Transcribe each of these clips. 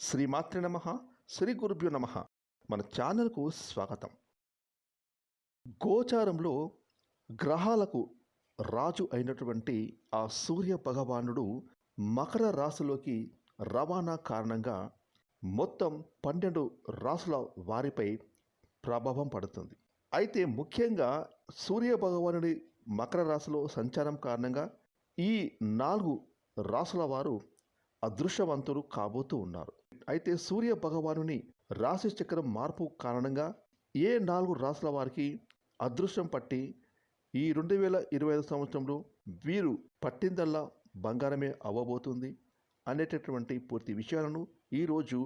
శ్రీమాత్రి నమ శ్రీ గురుభ్యో నమ. మన ఛానల్కు స్వాగతం. గోచారంలో గ్రహాలకు రాజు అయినటువంటి ఆ సూర్య భగవానుడు మకర రాశిలోకి రవాణా కారణంగా మొత్తం పన్నెండు రాసుల వారిపై ప్రభావం పడుతుంది. అయితే ముఖ్యంగా సూర్య భగవానుడి మకర రాశిలో సంచారం కారణంగా ఈ నాలుగు రాసుల వారు అదృష్టవంతులు కాబోతూ ఉన్నారు. అయితే సూర్య భగవానుని రాశి చక్రం మార్పు కారణంగా ఏ నాలుగు రాసుల వారికి అదృష్టం పట్టి ఈ రెండు వేల ఇరవై ఐదు సంవత్సరంలో వీరు పట్టిందల్లా బంగారమే అవ్వబోతుంది అనేటటువంటి పూర్తి విషయాలను ఈరోజు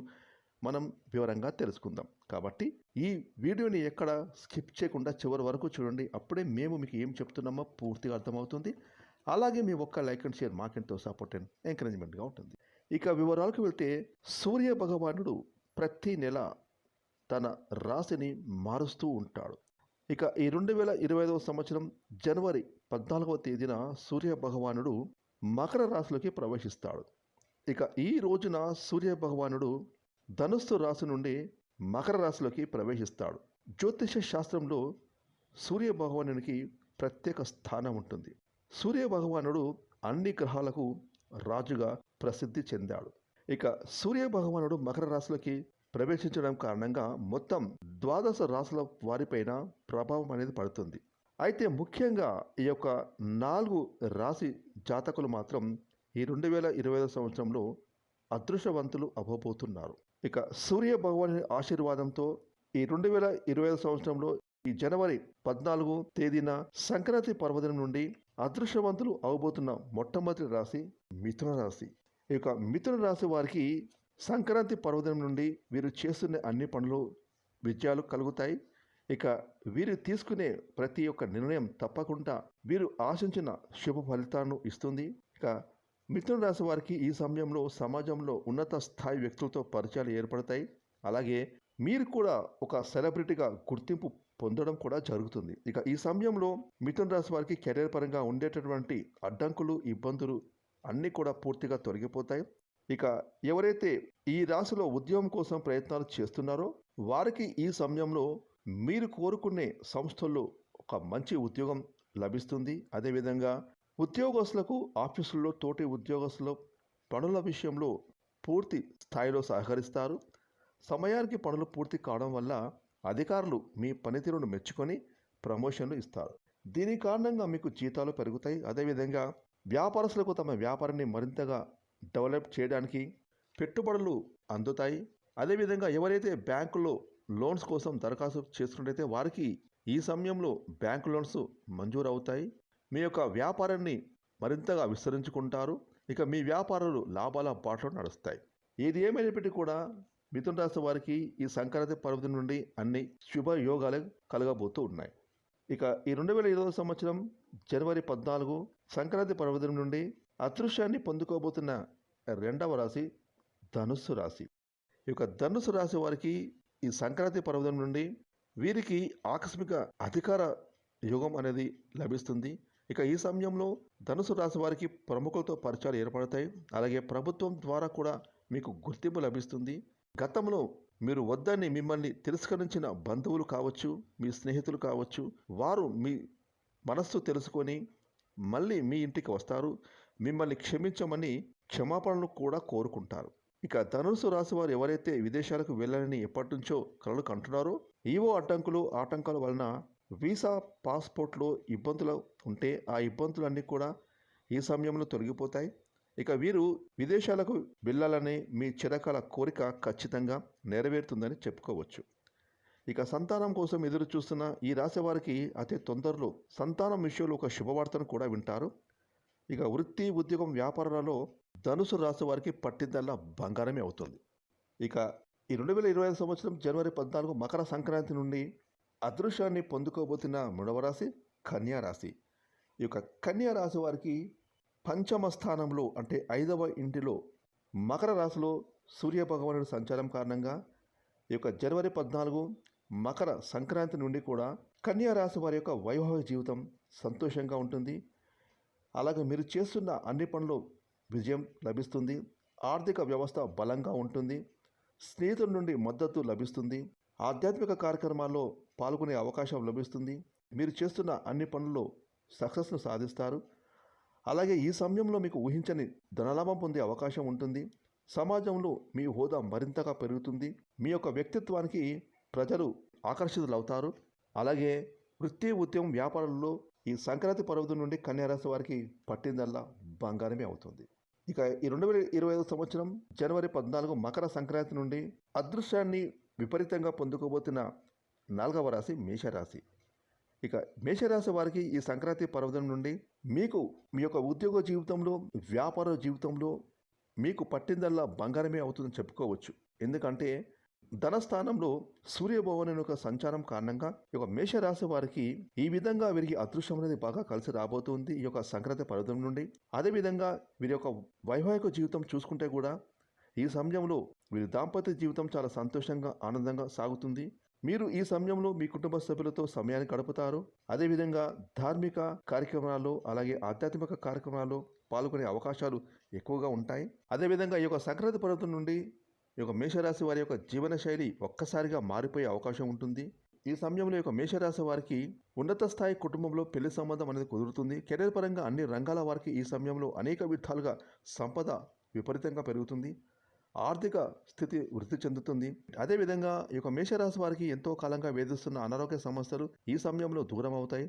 మనం వివరంగా తెలుసుకుందాం. కాబట్టి ఈ వీడియోని ఎక్కడ స్కిప్ చేయకుండా చివరి వరకు చూడండి. అప్పుడే మేము మీకు ఏం చెప్తున్నామో పూర్తిగా అర్థమవుతుంది. అలాగే మీ ఒక్క లైక్ అండ్ షేర్ మాకెంతో సపోర్ట్ అండ్ ఎంకరేజ్మెంట్గా ఉంటుంది. ఇక వివరాలకు వెళ్తే సూర్య భగవానుడు ప్రతి నెల తన రాశిని మారుస్తూ ఉంటాడు. ఇక ఈ రెండు వేల ఇరవై ఐదవ సంవత్సరం జనవరి పద్నాలుగవ తేదీన సూర్య భగవానుడు మకర రాశిలోకి ప్రవేశిస్తాడు. ఇక ఈ రోజున సూర్య భగవానుడు ధనుస్సు రాశి నుండి మకర రాశిలోకి ప్రవేశిస్తాడు. జ్యోతిష శాస్త్రంలో సూర్య భగవానునికి ప్రత్యేక స్థానం ఉంటుంది. సూర్య భగవానుడు అన్ని గ్రహాలకు రాజుగా ప్రసిద్ధి చెందాడు. ఇక సూర్య భగవానుడు మకర రాశులకి ప్రవేశించడం కారణంగా మొత్తం ద్వాదశ రాశుల వారిపైన ప్రభావం అనేది పడుతుంది. అయితే ముఖ్యంగా ఈ యొక్క నాలుగు రాశి జాతకులు మాత్రం ఈ రెండు వేల ఇరవై ఐదు సంవత్సరంలో అదృష్టవంతులు అవ్వబోతున్నారు. ఇక సూర్య భగవాని ఆశీర్వాదంతో ఈ రెండు వేల ఇరవై ఐదు సంవత్సరంలో ఈ జనవరి పద్నాలుగు తేదీన సంక్రాంతి పర్వదినం నుండి అదృష్టవంతులు అవబోతున్న మొట్టమొదటి రాశి మిథున రాశి. ఈ యొక్క మిథున రాశి వారికి సంక్రాంతి పర్వదినం నుండి వీరు చేస్తున్న అన్ని పనులు విజయాలు కలుగుతాయి. ఇక వీరు తీసుకునే ప్రతి ఒక్క నిర్ణయం తప్పకుండా వీరు ఆశించిన శుభ ఫలితాలను ఇస్తుంది. ఇక మిథున రాశి వారికి ఈ సమయంలో సమాజంలో ఉన్నత స్థాయి వ్యక్తులతో పరిచయాలు ఏర్పడతాయి. అలాగే మీరు కూడా ఒక సెలబ్రిటీగా గుర్తింపు పొందడం కూడా జరుగుతుంది. ఇక ఈ సమయంలో మిథున రాశి వారికి కెరీర్ పరంగా ఉండేటటువంటి అడ్డంకులు ఇబ్బందులు అన్నీ కూడా పూర్తిగా తొలగిపోతాయి. ఇక ఎవరైతే ఈ రాశిలో ఉద్యోగం కోసం ప్రయత్నాలు చేస్తున్నారో వారికి ఈ సమయంలో మీరు కోరుకునే సంస్థల్లో ఒక మంచి ఉద్యోగం లభిస్తుంది. అదేవిధంగా ఉద్యోగస్తులకు ఆఫీసుల్లో తోటి ఉద్యోగస్తులు పనుల విషయంలో పూర్తి స్థాయిలో సహకరిస్తారు. సమయానికి పనులు పూర్తి కావడం వల్ల అధికారులు మీ పనితీరును మెచ్చుకొని ప్రమోషన్లు ఇస్తారు. దీని కారణంగా మీకు జీతాలు పెరుగుతాయి. అదేవిధంగా వ్యాపారస్తులకు తమ వ్యాపారాన్ని మరింతగా డెవలప్ చేయడానికి పెట్టుబడులు అందుతాయి. అదేవిధంగా ఎవరైతే బ్యాంకులో లోన్స్ కోసం దరఖాస్తు చేసుకున్నట్టయితే వారికి ఈ సమయంలో బ్యాంకు లోన్స్ మంజూరు అవుతాయి మీ యొక్క వ్యాపారాన్ని మరింతగా విస్తరించుకుంటారు. ఇక మీ వ్యాపారాలు లాభాల బాటలో నడుస్తాయి. ఏది ఏమైనప్పటికీ కూడా మిథున రాశి వారికి ఈ సంక్రాంతి పర్వదినం నుండి అన్ని శుభయోగాలు కలగబోతూ ఉన్నాయి. ఇక ఈ రెండు వేల ఇరవై సంవత్సరం జనవరి పద్నాలుగు సంక్రాంతి పర్వదినం నుండి అదృశ్యాన్ని పొందుకోబోతున్న రెండవ రాశి ధనుస్సు రాశి. ఈ యొక్క ధనుస్సు రాశి వారికి ఈ సంక్రాంతి పర్వదినం నుండి వీరికి ఆకస్మిక అధికార యుగం అనేది లభిస్తుంది. ఇక ఈ సమయంలో ధనుసు రాశి వారికి ప్రముఖులతో పరిచయాలు ఏర్పడతాయి. అలాగే ప్రభుత్వం ద్వారా కూడా మీకు గుర్తింపు లభిస్తుంది. గతంలో మీరు వద్దని మిమ్మల్ని తిరస్కరించిన బంధువులు కావచ్చు మీ స్నేహితులు కావచ్చు వారు మీ మనస్సు తెలుసుకొని మళ్ళీ మీ ఇంటికి వస్తారు. మిమ్మల్ని క్షమించమని క్షమాపణలు కూడా కోరుకుంటారు. ఇక ధనుసు రాశి వారు ఎవరైతే విదేశాలకు వెళ్ళాలని ఎప్పటి నుంచో కలలు కంటున్నారో ఈవో అడ్డంకులు ఆటంకాల వలన వీసా పాస్పోర్ట్లో ఇబ్బందులు ఉంటే ఆ ఇబ్బందులన్నీ కూడా ఈ సమయంలో తొలగిపోతాయి. ఇక వీరు విదేశాలకు వెళ్ళాలనే మీ చిరకాల కోరిక ఖచ్చితంగా నెరవేరుతుందని చెప్పుకోవచ్చు. ఇక సంతానం కోసం ఎదురు చూస్తున్న ఈ రాశి వారికి అతి తొందరలో సంతానం విషయంలో ఒక శుభవార్తను కూడా వింటారు. ఇక వృత్తి ఉద్యోగం వ్యాపారాలలో ధనుసు రాశి వారికి పట్టిందల్లా బంగారమే అవుతుంది. ఇక ఈ రెండు వేల ఇరవై ఐదు సంవత్సరం జనవరి పద్నాలుగు మకర సంక్రాంతి నుండి అదృశ్యాన్ని పొందుకోబోతున్న మూడవ రాశి రాశి. ఈ యొక్క కన్యా రాశి వారికి పంచమ స్థానంలో అంటే ఐదవ ఇంటిలో మకర రాశిలో సూర్యభగవానుడి సంచారం కారణంగా ఈ యొక్క జనవరి పద్నాలుగు మకర సంక్రాంతి నుండి కూడా కన్యా రాశి వారి యొక్క వైవాహిక జీవితం సంతోషంగా ఉంటుంది. అలాగే మీరు చేస్తున్న అన్ని పనులు విజయం లభిస్తుంది. ఆర్థిక వ్యవస్థ బలంగా ఉంటుంది. స్నేహితుల నుండి మద్దతు లభిస్తుంది. ఆధ్యాత్మిక కార్యక్రమాల్లో పాల్గొనే అవకాశం లభిస్తుంది. మీరు చేస్తున్న అన్ని పనుల్లో సక్సెస్ను సాధిస్తారు. అలాగే ఈ సమయంలో మీకు ఊహించని ధనలాభం పొందే అవకాశం ఉంటుంది. సమాజంలో మీ హోదా మరింతగా పెరుగుతుంది. మీ యొక్క వ్యక్తిత్వానికి ప్రజలు ఆకర్షితులవుతారు. అలాగే వృత్తి ఉద్యమం వ్యాపారంలో ఈ సంక్రాంతి పర్వతం నుండి కన్యారాశి వారికి పట్టిందల్లా బంగారమే అవుతుంది. ఇక ఈ రెండు వేల ఇరవై ఐదు సంవత్సరం జనవరి పద్నాలుగు మకర సంక్రాంతి నుండి అదృశ్యాన్ని విపరీతంగా పొందుకోబోతున్న నాలుగవ రాశి మేషరాశి. ఇక మేషరాశి వారికి ఈ సంక్రాంతి పర్వతం నుండి మీకు మీ యొక్క ఉద్యోగ జీవితంలో వ్యాపార జీవితంలో మీకు పట్టిందల్లా బంగారమే అవుతుందని చెప్పుకోవచ్చు. ఎందుకంటే ధనస్థానంలో సూర్యభవన్ యొక్క సంచారం కారణంగా ఈ యొక్క మేషరాశి వారికి ఈ విధంగా వీరికి అదృష్టం అనేది బాగా కలిసి రాబోతుంది ఈ యొక్క సంక్రాంతి పర్వతం నుండి. అదేవిధంగా వీరి యొక్క వైవాహిక జీవితం చూసుకుంటే కూడా ఈ సమయంలో వీరి దాంపత్య జీవితం చాలా సంతోషంగా ఆనందంగా సాగుతుంది. మీరు ఈ సమయంలో మీ కుటుంబ సభ్యులతో సమయాన్ని గడుపుతారు. అదేవిధంగా ధార్మిక కార్యక్రమాల్లో అలాగే ఆధ్యాత్మిక కార్యక్రమాల్లో పాల్గొనే అవకాశాలు ఎక్కువగా ఉంటాయి. అదేవిధంగా ఈ యొక్క సంక్రాంతి పర్వతం నుండి ఈ యొక్క మేషరాశి వారి యొక్క జీవనశైలి ఒక్కసారిగా మారిపోయే అవకాశం ఉంటుంది. ఈ సమయంలో యొక్క మేషరాశి వారికి ఉన్నత స్థాయి కుటుంబంలో పెళ్ళి సంబంధం అనేది కుదురుతుంది. కెరీర్ పరంగా అన్ని రంగాల వారికి ఈ సమయంలో అనేక విధాలుగా సంపద విపరీతంగా పెరుగుతుంది. ఆర్థిక స్థితి వృద్ధి చెందుతుంది. అదేవిధంగా ఈ యొక్క మేషరాశి వారికి ఎంతో కాలంగా వేధిస్తున్న అనారోగ్య సమస్యలు ఈ సమయంలో దూరం అవుతాయి.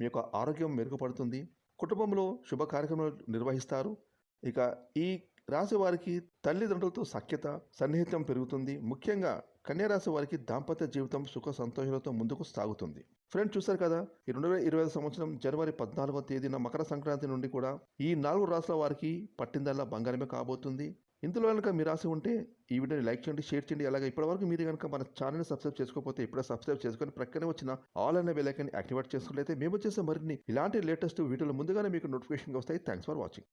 మీ యొక్క ఆరోగ్యం మెరుగుపడుతుంది. కుటుంబంలో శుభ కార్యక్రమాలు నిర్వహిస్తారు. ఇక ఈ రాశి వారికి తల్లిదండ్రులతో సఖ్యత సన్నిహితం పెరుగుతుంది. ముఖ్యంగా కన్యారాశి వారికి దాంపత్య జీవితం సుఖ సంతోషాలతో ముందుకు సాగుతుంది. ఫ్రెండ్స్ చూశారు కదా ఈ రెండు వేల ఇరవై ఐదు సంవత్సరం జనవరి పద్నాలుగో తేదీన మకర సంక్రాంతి నుండి కూడా ఈ నాలుగు రాష్ట్రాల వారికి పట్టిందల్లా బంగారమే కాబోతుంది. ఇందులో కనుక మీ రాసి ఉంటే ఈ వీడియోని లైక్ చేయండి షేర్ చేయండి. అలాగే ఇప్పటివరకు మీరు కనుక మన ఛానల్ని సబ్స్క్రైబ్ చేసుకోకపోతే ఇప్పుడే సబ్స్క్రైబ్ చేసుకొని ప్రక్కనే వచ్చిన ఆల్ అనే బెల్ యాక్టివేట్ చేసుకున్నట్లయితే మేము చేసే మరిన్ని ఇలాంటి లేటెస్ట్ వీడియోలు ముందుగానే మీకు నోటిఫికేషన్ వస్తాయి. Thanks for watching.